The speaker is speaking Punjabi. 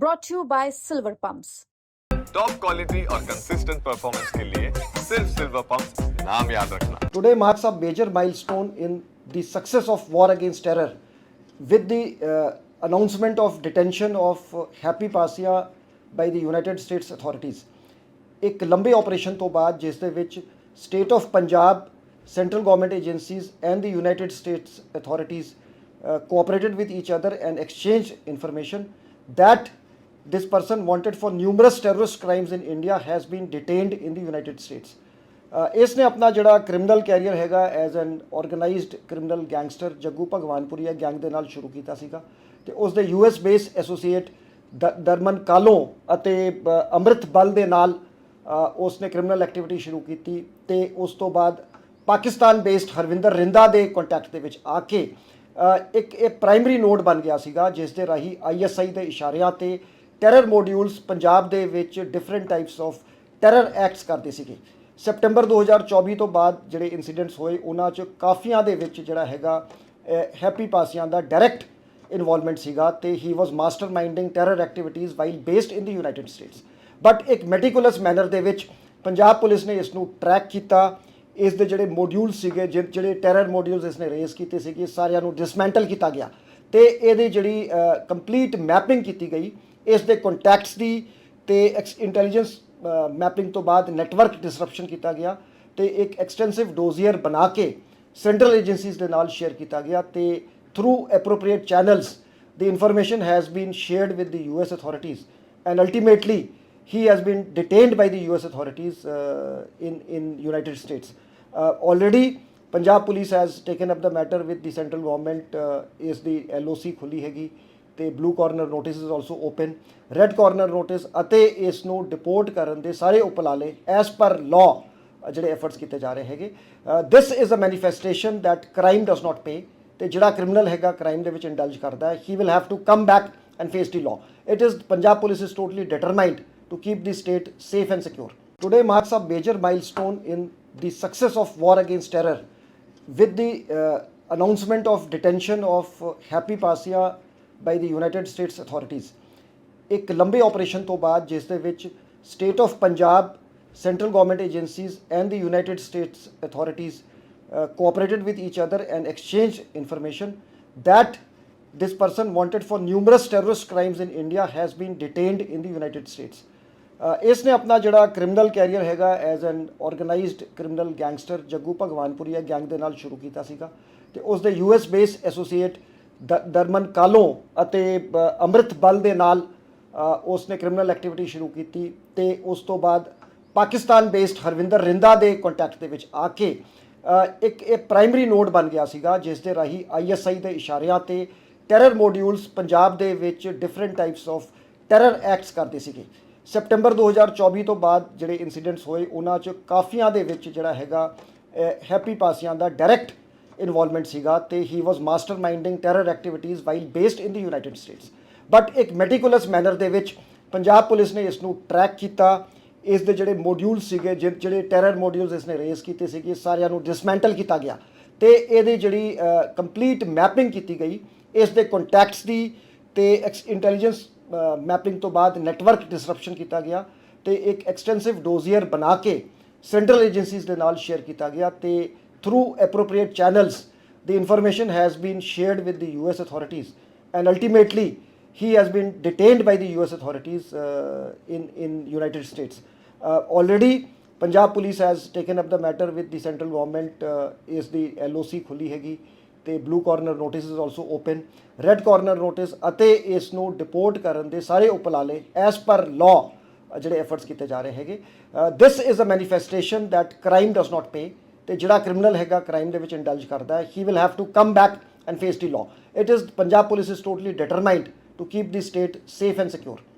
brought to you by Silver Pumps. Top quality and consistent performance. के लिए सिर्फ Silver Pumps नाम याद रखना Today marks a major milestone in the success of war against terror with the uh, announcement of detention of uh, Happy Pasia by the United States authorities. ਇੱਕ ਲੰਬੇ ਆਪਰੇਸ਼ਨ ਤੋਂ ਬਾਅਦ ਜਿਸ ਦੇ ਵਿੱਚ state of Punjab central government agencies and the United States authorities cooperated with each other and exchange information that this person wanted for numerous terrorist crimes in India has been detained in the United States. ਇਸ ਨੇ ਆਪਣਾ ਜਿਹੜਾ ਕ੍ਰਿਮੀਨਲ ਕੈਰੀਅਰ ਹੈਗਾ as an organised criminal gangster Jaggu Bhagwanpuria gang ਦੇ ਨਾਲ ਸ਼ੁਰੂ ਕੀਤਾ ਸੀਗਾ ਤੇ ਉਸ ਦੇ US base associate Darman Kahlon ਅਤੇ ਅੰਮ੍ਰਿਤ ਬਲ ਦੇ ਨਾਲ ਉਸ ਨੇ ਕ੍ਰਿਮੀਨਲ ਐਕਟੀਵਿਟੀ ਸ਼ੁਰੂ ਕੀਤੀ ਤੇ ਉਸ ਤੋਂ ਬਾਅਦ ਪਾਕਿਸਤਾਨ ਬੇਸਡ ਹਰਵਿੰਦਰ ਰਿੰਦਾ ਦੇ ਕੰਟੈਕਟ ਦੇ ਵਿੱਚ ਆ ਕੇ ਇੱਕ ਇਹ ਪ੍ਰਾਇਮਰੀ ਨੋਡ ਬਣ ਗਿਆ ਸੀਗਾ ਜਿਸ ਦੇ ਰਾਹੀਂ ਆਈਐਸਆਈ ਦੇ ਇਸ਼ਾਰਿਆਂ ਤੇ ਟੈਰਰ ਮੋਡਿਊਲਸ ਪੰਜਾਬ ਦੇ ਵਿੱਚ different types of terror acts ਕਰਦੇ ਸੀਗੇ ਸੈਪਟੈਂਬਰ 2024 ਤੋਂ ਬਾਅਦ ਜਿਹੜੇ ਇਨਸੀਡੈਂਟਸ ਹੋਏ ਉਹਨਾਂ 'ਚ ਕਾਫੀਆਂ ਦੇ ਵਿੱਚ ਜਿਹੜਾ ਹੈਗਾ ਹੈਪੀ ਪਾਸਿਆਂ ਦਾ ਡਾਇਰੈਕਟ ਇਨਵੋਲਵਮੈਂਟ ਸੀਗਾ ਤੇ he was masterminding terror activities while based in the United States but ਇੱਕ ਮੈਟੀਕੂਲਸ ਮੈਨਰ ਦੇ ਵਿੱਚ ਪੰਜਾਬ ਪੁਲਿਸ ਨੇ ਇਸ ਨੂੰ ਟਰੈਕ ਕੀਤਾ ਇਸ ਦੇ ਜਿਹੜੇ ਮੋਡਿਊਲ ਸੀਗੇ ਜਿਹੜੇ ਟੈਰਰ ਮੋਡਿਊਲਸ ਇਸ ਨੇ ਰੇਜ਼ ਕੀਤੇ ਸੀਗੇ ਸਾਰਿਆਂ ਨੂੰ ਡਿਸਮੈਂਟਲ ਕੀਤਾ ਗਿਆ ਤੇ ਇਹਦੀ ਜਿਹੜੀ ਕੰਪਲੀਟ ਮੈਪਿੰਗ ਕੀਤੀ ਗਈ ਇਸ ਦੇ ਕੰਟੈਕਸਟ ਦੀ ਤੇ ਇੰਟੈਲੀਜੈਂਸ ਮੈਪਿੰਗ ਤੋਂ ਬਾਅਦ ਨੈਟਵਰਕ ਡਿਸਰਪਸ਼ਨ ਕੀਤਾ ਗਿਆ ਤੇ ਇੱਕ ਐਕਸਟੈਂਸਿਵ ਡੋਜ਼ੀਅਰ ਬਣਾ ਕੇ ਸੈਂਟਰਲ ਏਜੰਸੀਜ਼ ਦੇ ਨਾਲ ਸ਼ੇਅਰ ਕੀਤਾ ਗਿਆ ਤੇ through appropriate channels the information has been shared with the U S authorities and ultimately he has been detained by the U S authorities in in United States already Punjab police has taken up the matter with the central government ਇਸ ਦੀ ਐਲਓਸੀ ਖੁੱਲੀ ਹੈਗੀ ਤੇ blue corner notice is also open red corner notice ਅਤੇ ਇਸ ਨੂੰ ਡਿਪੋਰਟ ਕਰਨ ਦੇ ਸਾਰੇ ਉਪਲਾਲੇ ਐਸ ਪਰ ਲਾ ਜਿਹੜੇ ਐਫਰਟਸ ਕੀਤੇ ਜਾ ਰਹੇ ਹੈਗੇ this is a manifestation that crime does not pay ਤੇ ਜਿਹੜਾ ਕ੍ਰਿਮੀਨਲ ਹੈਗਾ ਕ੍ਰਾਈਮ ਦੇ ਵਿੱਚ ਇੰਡਲਜ ਕਰਦਾ ਹੈ he will have to come back and face the law it is Punjab police is totally determined to keep the state safe and secure today marks a major milestone in the success of war against terror with the announcement of detention of Happy Passia by the United States ਅਥਾਰਟੀਆਂ ਇੱਕ ਲੰਬੇ ਆਪਰੇਸ਼ਨ ਤੋਂ ਬਾਅਦ ਜਿਸ ਦੇ ਵਿੱਚ state of Punjab central government agencies and the United States ਅਥਾਰਟੀਆਂ cooperated with each other and exchange information that this person wanted for numerous terrorist crimes in India has been detained in the United States ਇਸ ਨੇ ਆਪਣਾ ਜਿਹੜਾ ਕ੍ਰਿਮੀਨਲ ਕੈਰੀਅਰ ਹੈਗਾ as an organised criminal gangster Jaggu Bhagwanpuria gang ਦੇ ਨਾਲ ਸ਼ੁਰੂ ਕੀਤਾ ਸੀਗਾ ਤੇ ਉਸ ਦੇ US base associate Darman Kahlon ਅਤੇ ਅੰਮ੍ਰਿਤ ਬਲ ਦੇ ਨਾਲ ਉਸ ਨੇ ਕ੍ਰਿਮੀਨਲ ਐਕਟੀਵਿਟੀ ਸ਼ੁਰੂ ਕੀਤੀ ਤੇ ਉਸ ਤੋਂ ਬਾਅਦ ਪਾਕਿਸਤਾਨ ਬੇਸਡ ਹਰਵਿੰਦਰ ਰਿੰਦਾ ਦੇ ਕੰਟੈਕਟ ਦੇ ਵਿੱਚ ਆ ਕੇ ਇੱਕ ਇਹ ਪ੍ਰਾਇਮਰੀ ਨੋਡ ਬਣ ਗਿਆ ਸੀਗਾ ਜਿਸ ਦੇ ਰਾਹੀਂ ਆਈਐਸਆਈ ਦੇ ਇਸ਼ਾਰਿਆਂ ਤੇ ਟੈਰਰ ਮੋਡਿਊਲਸ ਪੰਜਾਬ ਦੇ ਵਿੱਚ different types of terror acts ਕਰਦੇ ਸੀਗੇ ਸੈਪਟੈਂਬਰ 2024 ਤੋਂ ਬਾਅਦ ਜਿਹੜੇ ਇਨਸੀਡੈਂਟਸ ਹੋਏ ਉਹਨਾਂ 'ਚ ਕਾਫੀਆਂ ਦੇ ਵਿੱਚ ਜਿਹੜਾ ਹੈਗਾ ਹੈਪੀ ਪਾਸਿਆਂ ਦਾ ਡਾਇਰੈਕਟ ਇਨਵੋਲਵਮੈਂਟ ਸੀਗਾ ਤੇ he was masterminding terror activities while based in the United States but ਇੱਕ ਮੈਟੀਕੂਲਸ ਮੈਨਰ ਦੇ ਵਿੱਚ ਪੰਜਾਬ ਪੁਲਿਸ ਨੇ ਇਸ ਨੂੰ ਟਰੈਕ ਕੀਤਾ ਇਸ ਦੇ ਜਿਹੜੇ ਮੋਡਿਊਲ ਸੀਗੇ ਜਿਹੜੇ ਟੈਰਰ ਮੋਡਿਊਲਸ ਇਸ ਨੇ ਰੇਸ ਕੀਤੇ ਸੀਗੇ ਸਾਰਿਆਂ ਨੂੰ ਡਿਸਮੈਂਟਲ ਕੀਤਾ ਗਿਆ ਤੇ ਇਹਦੀ ਜਿਹੜੀ ਕੰਪਲੀਟ ਮੈਪਿੰਗ ਕੀਤੀ ਗਈ ਇਸ ਦੇ ਕੰਟੈਕਟਸ ਦੀ ਤੇ ਇੰਟੈਲੀਜੈਂਸ ਮੈਪਿੰਗ ਤੋਂ ਬਾਅਦ ਨੈਟਵਰਕ ਡਿਸਰਪਸ਼ਨ ਕੀਤਾ ਗਿਆ ਤੇ ਇੱਕ ਐਕਸਟੈਂਸਿਵ ਡੋਜ਼ੀਅਰ ਬਣਾ ਕੇ ਸੈਂਟਰਲ ਏਜੰਸੀਜ਼ ਦੇ ਨਾਲ ਸ਼ੇਅਰ ਕੀਤਾ ਗਿਆ ਤੇ through appropriate channels, the information has been shared with the US authorities, and ultimately, he has been detained by the US authorities uh, in, in United States. Uh, already, Punjab police has taken up the matter with the central government. Uh, is the LOC ਖੁੱਲੀ The blue corner notice is also open. Red corner notice ਅਤੇ is no deport ਕਰਨ ਦੇ ਸਾਰੇ as per law ਜਿਹੜੇ ਐਫਰਟਸ ਕੀਤੇ ਜਾ ਰਹੇ ਹੈਗੇ this is a manifestation that crime does not pay ਤੇ ਜਿਹੜਾ ਕ੍ਰਿਮੀਨਲ ਹੈਗਾ ਕ੍ਰਾਈਮ ਦੇ ਵਿੱਚ ਇੰਡਲਜ ਕਰਦਾ ਹੈ he will have to come back and face the law it is Punjab police is totally determined to keep the state safe and secure